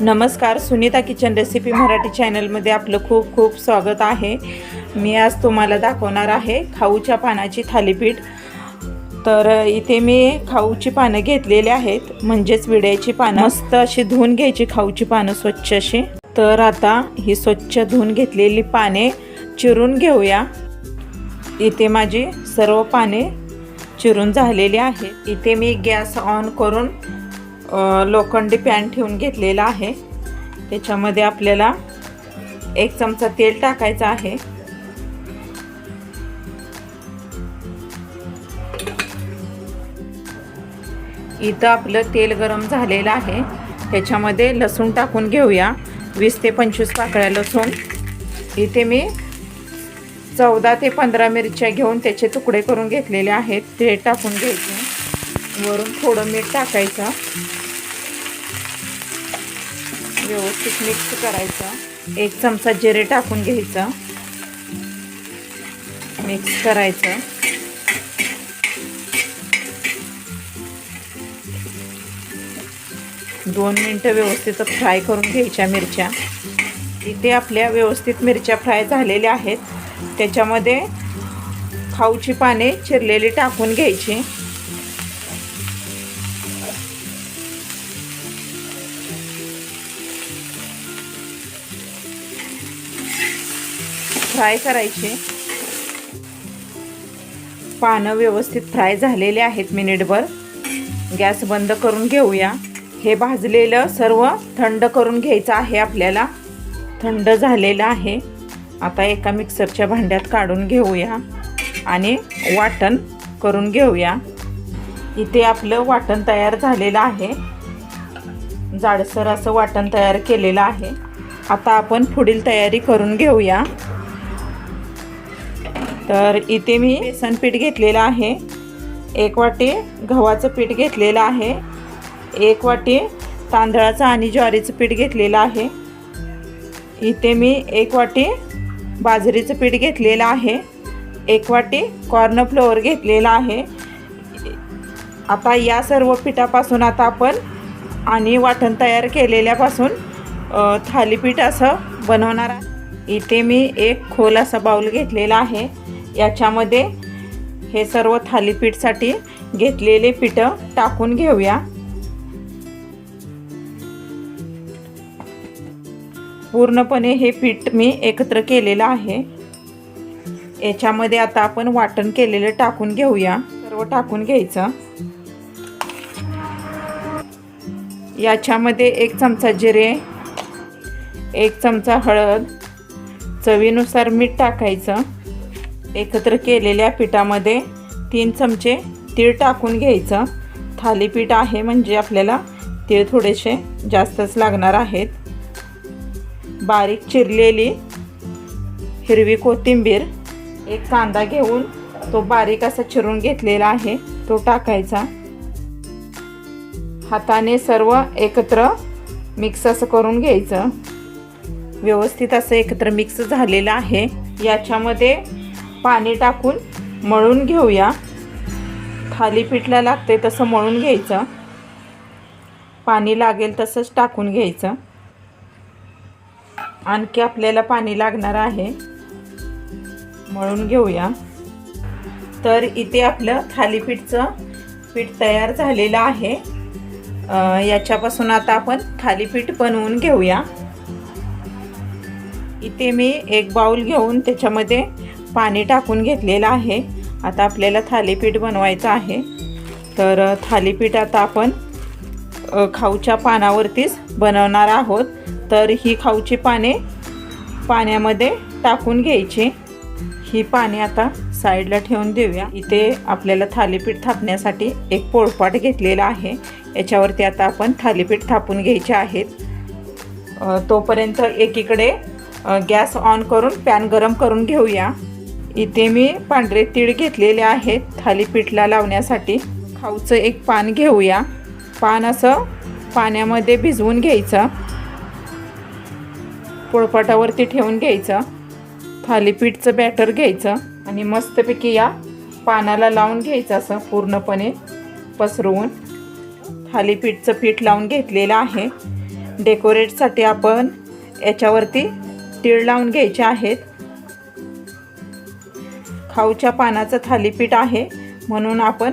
नमस्कार Sunita kitchen recipe Marathi चॅनलमध्ये आपलं खूप खूप स्वागत आहे. मी आज तुम्हाला दाखवणार आहे खाऊच्या पानाची थालीपीठ. तर इथे मी खाऊची पानं घेतलेली आहेत म्हणजेच विड्याची पानं. मस्त अशी धुवून घ्यायची खाऊची पानं स्वच्छ अशी. तर आता ही स्वच्छ धुवून घेतलेली पाने चिरून घेऊया. इथे माझी सर्व पाने चिरून झालेली आहे इथे मी गॅस ऑन करून लोखंडी पॅन ठेवून घेतलेला आहे. त्याच्यामध्ये आपल्याला एक चमचा तेल टाकायचं आहे. इथं आपलं तेल गरम झालेलं आहे. त्याच्यामध्ये लसूण टाकून घेऊया. वीस ते पंचवीस पाकळ्या लसूण. इथे मी चौदा ते पंधरा मिरच्या घेऊन त्याचे तुकडे करून घेतलेले आहेत. ते टाकून घ्यायचे. वरून थोडं मीठ टाकायचं. व्यवस्थित मिक्स करायचं. एक चमचा जिरे टाकून घ्यायचं. मिक्स करायचं. दोन मिनटं व्यवस्थित फ्राय करून घ्यायच्या मिरच्या. इथे आपल्या व्यवस्थित मिरच्या फ्राय झालेल्या आहेत. त्याच्यामध्ये खाऊची पाने चिरलेली टाकून घ्यायची. फ्राय करायचे. पानं व्यवस्थित फ्राय झालेले आहेत मिनिटभर. गॅस बंद करून घेऊया. हे भाजलेलं सर्व थंड करून घ्यायचं आहे आपल्याला. थंड झालेलं आहे. आता एका मिक्सरच्या भांड्यात काढून घेऊया आणि वाटण करून घेऊया. इथे आपलं वाटण तयार झालेलं आहे. जाडसर असं वाटण तयार केलेलं आहे. आता आपण पुढील तयारी करून घेऊया. तर इथे मी बेसन पीठ घेतलेलं आहे. एक वाटी गव्हाचं पीठ घेतलेलं आहे. एक वाटी तांदळाचं आणि ज्वारीचं पीठ घेतलेलं आहे. इथे मी एक वाटी बाजरीचं पीठ घेतलेलं आहे. एक वाटी कॉर्नफ्लोअर घेतलेला आहे. आता या सर्व पिठापासून आता आपण आणि वाटण तयार केलेल्यापासून थालीपीठ असं बनवणार इथे मी एक खोल असा बाऊल घेतलेला आहे. याच्यामध्ये हे सर्व थालीपीठसाठी घेतलेले पिठं टाकून घेऊया. पूर्णपणे हे पीठ मी एकत्र केलेलं आहे. याच्यामध्ये आता आपण वाटण केलेलं टाकून घेऊया. सर्व टाकून घ्यायचं. याच्यामध्ये एक चमचा जिरे एक चमचा हळद चवीनुसार मीठ टाकायचं. एकत्र केलेल्या पिठामध्ये तीन चमचे तीळ टाकून घ्यायचं. थालीपीठ आहे म्हणजे आपल्याला तीळ थोडेसे जास्तच लागणार आहेत. बारीक चिरलेली हिरवी कोथिंबीर एक कांदा घेऊन तो बारीक असा चिरून घेतलेला आहे तो टाकायचा. हाताने सर्व एकत्र मिक्स असं करून घ्यायचं. व्यवस्थित असं एकत्र मिक्स झालेलं आहे. याच्यामध्ये पाणी टाकून मळून घेऊया. थालीपीठला लागते तसं मळून घ्यायचं. पाणी लागेल तसंच टाकून घ्यायचं. आणखी आपल्याला पाणी लागणार आहे. मळून घेऊया. तर इथे आपलं थालीपीठचं पीठ तयार झालेलं आहे. याच्यापासून आता आपण थालीपीठ बनवून घेऊया. इथे मी एक बाऊल घेऊन त्याच्यामध्ये पाणी टाकून घेतलेलं आहे. आता आपल्याला थालीपीठ बनवायचं आहे. तर थालीपीठ आता आपण खाऊच्या पानावरतीच बनवणार आहोत. तर ही खाऊची पाने पाण्यामध्ये टाकून घ्यायची. ही पाने आता साईडला ठेवून देऊया. इथे आपल्याला थालीपीठ थापण्यासाठी एक पोळपाट घेतलेला आहे. याच्यावरती आता आपण थालीपीठ थापून घ्यायचे आहेत. तोपर्यंत एकीकडे गॅस ऑन करून पॅन गरम करून घेऊया. इथे मी पांढरे तीळ घेतलेले आहेत. थालीपीठला लावण्यासाठी खाऊचं एक पान घेऊया. पान असं पाण्यामध्ये भिजवून घ्यायचं. पोळपाटावरती ठेवून घ्यायचं. थालीपीठचं बॅटर घ्यायचं आणि मस्तपैकी या पानाला लावून घ्यायचं असं पूर्णपणे पसरवून. थालीपीठचं पीठ लावून घेतलेलं आहे. डेकोरेटसाठी आपण याच्यावरती तीळ लावून घ्यायचे आहेत. खाऊच्या पानाचं थालीपीठ आहे. म्हणून आपण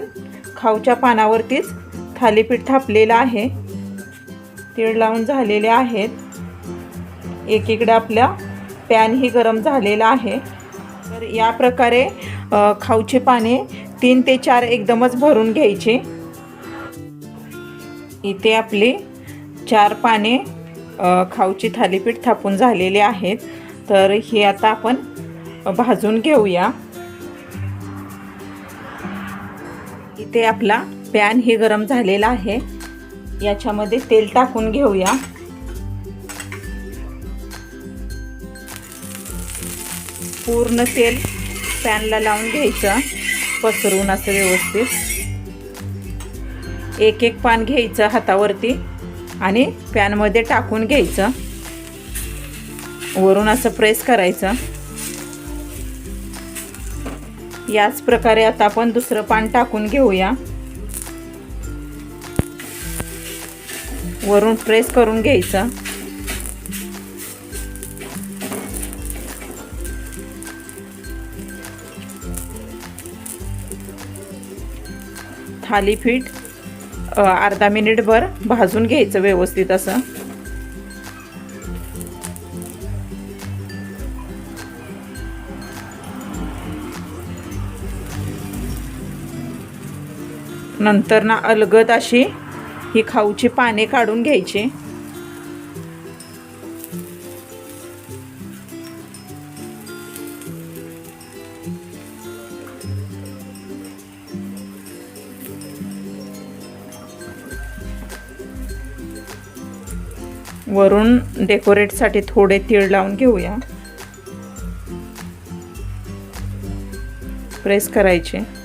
खाऊच्या पानावरतीच थालीपीठ थापलेलं आहे. तीळ लावून झालेले आहेत. एकीकडे आपला पॅनही गरम झालेला आहे. तर या प्रकारे खाऊचे पाने तीन ते चार एकदमच भरून घ्यायचे. इथे आपली चार पाने खाऊची थालीपीठ थापून झालेले आहेत. तर हे आता आपण भाजून घेऊया. इथे आपला पॅन हे गरम झालेला आहे. याच्यामध्ये तेल टाकून घेऊया. पूर्ण तेल पॅनला लावून घ्यायचं. पसरवून असं व्यवस्थित. एक एक पान घ्यायचं हातावरती आणि पॅनमध्ये टाकून घ्यायचं. वरून असं प्रेस करायचं. याच प्रकारे आता आपण दुसरं पान टाकून घेऊया. वरून प्रेस करून घ्यायचं. थालीपीठ अर्धा मिनिटभर भाजून घ्यायचं व्यवस्थित असं. नंतर ना अलगद अशी ही खाऊची पाने काढून घ्यायची. वरून डेकोरेटसाठी थोडे तीळ लावून घेऊया. प्रेस करायचे.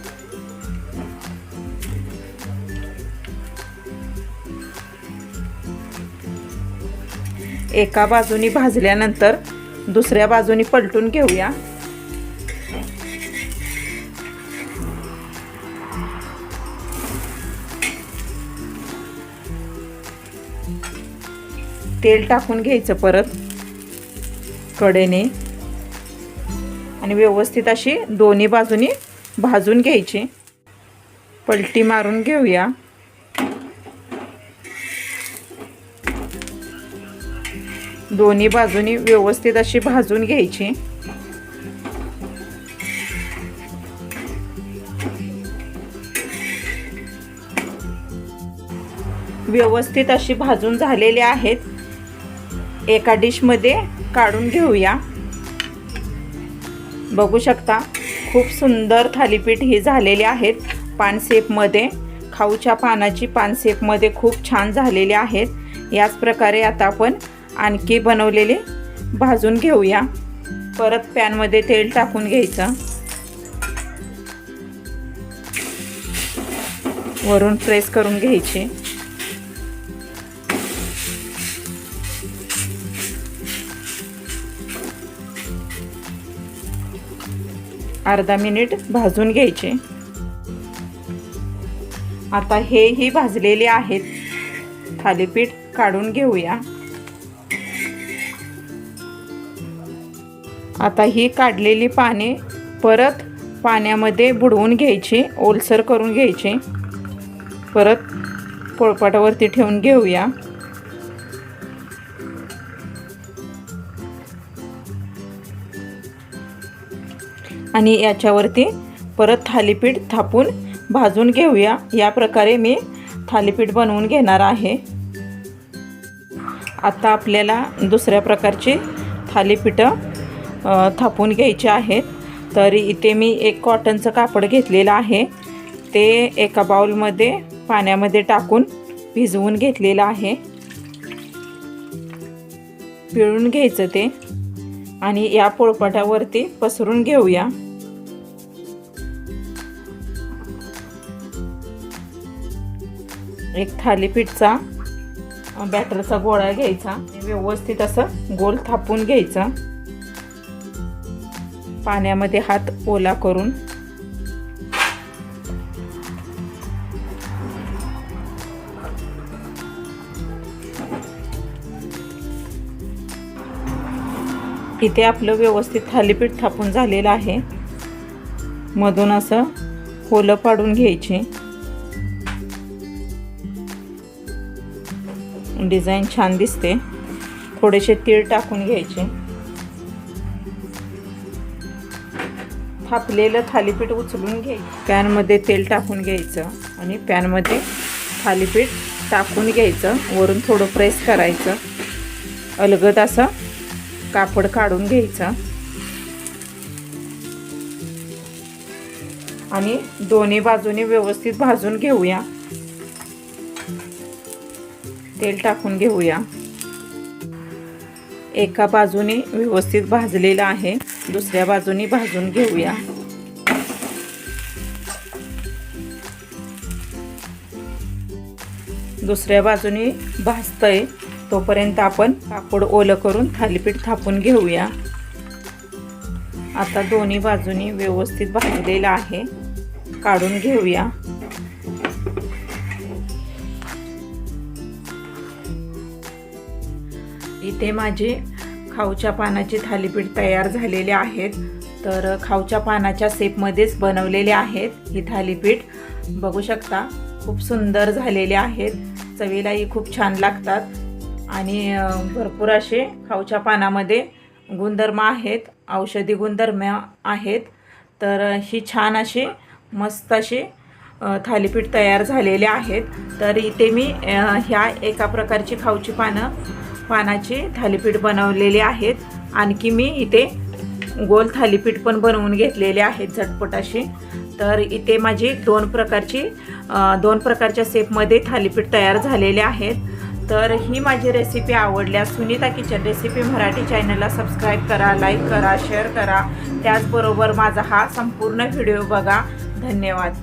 एका बाजूनी भाजल्यानंतर दुसऱ्या बाजूनी पलटून घेऊया. तेल टाकून घ्यायचं परत कडेने. आणि व्यवस्थित अशी दोन्ही बाजूनी भाजून घ्यायची. पलटी मारून घेऊया. दोन्ही बाजूनी व्यवस्थित अशी भाजून घ्यायची. व्यवस्थित अशी भाजून झालेली आहेत. एका डिशमध्ये काढून घेऊया. बघू शकता खूप सुंदर थालीपीठ ही झालेले आहेत. पानसेपमध्ये खाऊच्या पानाची पानसेपमध्ये खूप छान झालेले आहेत. याच प्रकारे आता आपण आणखी बनवलेले भाजून घेऊया. परत पॅनमध्ये तेल टाकून घ्यायचं. वरून प्रेस करून घ्यायचे. अर्धा मिनिट भाजून घ्यायचे. आता हेही भाजलेले आहेत. थालीपीठ काढून घेऊया. आता ही काढलेली पाने परत पाण्यामध्ये बुडवून घ्यायची ओलसर करून घ्यायची. परत पोळपाटावरती ठेवून घेऊया. आणि याच्यावरती परत थालीपीठ थापून भाजून घेऊया. या प्रकारे मी थालीपीठ बनवून घेणार आहे. आता आपल्याला दुसऱ्या प्रकारची थालीपीठं थापून घ्यायचे आहेत. तर इथे मी एक कॉटनचं कापड घेतलेलं आहे. ते एका बाउलमध्ये पाण्यामध्ये टाकून भिजवून घेतलेलं आहे. पिळून घ्यायचं ते. आणि या पोळपाटावरती पसरून घेऊया. एक थालीपीठचा बॅटरचा गोळा घ्यायचा. व्यवस्थित असं गोल थापून घ्यायचा. पाण्यामध्ये हात ओला करून. इथे आपलं व्यवस्थित थालीपीठ थापून झालेलं आहे. मधून असं होलं पाडून घ्यायची. डिझाईन छान दिसते. थोडेसे तीळ टाकून घ्यायचे. थापलेलं थालीपीठ उचलून घ्यायचं पॅनमध्ये तेल टाकून घ्यायचं आणि पॅनमध्ये थालीपीठ टाकून घ्यायचं. वरून थोडं प्रेस करायचं. अलगद असं कापड काढून घ्यायचं. आणि दोन्ही बाजूने व्यवस्थित भाजून घेऊया. तेल टाकून घेऊया. एका बाजूने व्यवस्थित भाजलेलं आहे. दुसऱ्या बाजूने भाजून घेऊया. दुसऱ्या बाजूने भाजतंय तोपर्यंत आपण कापड ओलं करून थालीपीठ थापून घेऊया. आता दोन्ही बाजूनी व्यवस्थित भाजलेलं आहे काढून घेऊया. इथे माझे खाऊच्या पानाची थालीपीठ तयार झालेले आहेत. तर खाऊच्या पानाच्या सेपमध्येच बनवलेले आहेत ही थालीपीठ. बघू शकता खूप सुंदर झालेले आहेत. चवीलाही खूप छान लागतात. आणि भरपूर असे खाऊच्या पानामध्ये गुणधर्म आहेत औषधी गुणधर्म आहेत. तर ही छान अशी मस्त अशी थालीपीठ तयार झालेले आहेत. तर इथे मी ह्या एका प्रकारची खाऊची पानं पानाची थालीपीठ बनवलेले आहेत. आणखी मी इथे गोल थालीपीठ पण बनवून घेतलेले आहेत झटपट असे. तर इथे माझी दोन प्रकारची दोन प्रकारच्या सेपमध्ये थालीपीठ तयार झालेले आहेत. तर ही माझी रेसिपी आवडल्यास सुनीता किचन रेसिपी मराठी चॅनलला सबस्क्राईब करा लाईक करा शेअर करा. त्याचबरोबर माझा हा संपूर्ण व्हिडिओ बघा. धन्यवाद.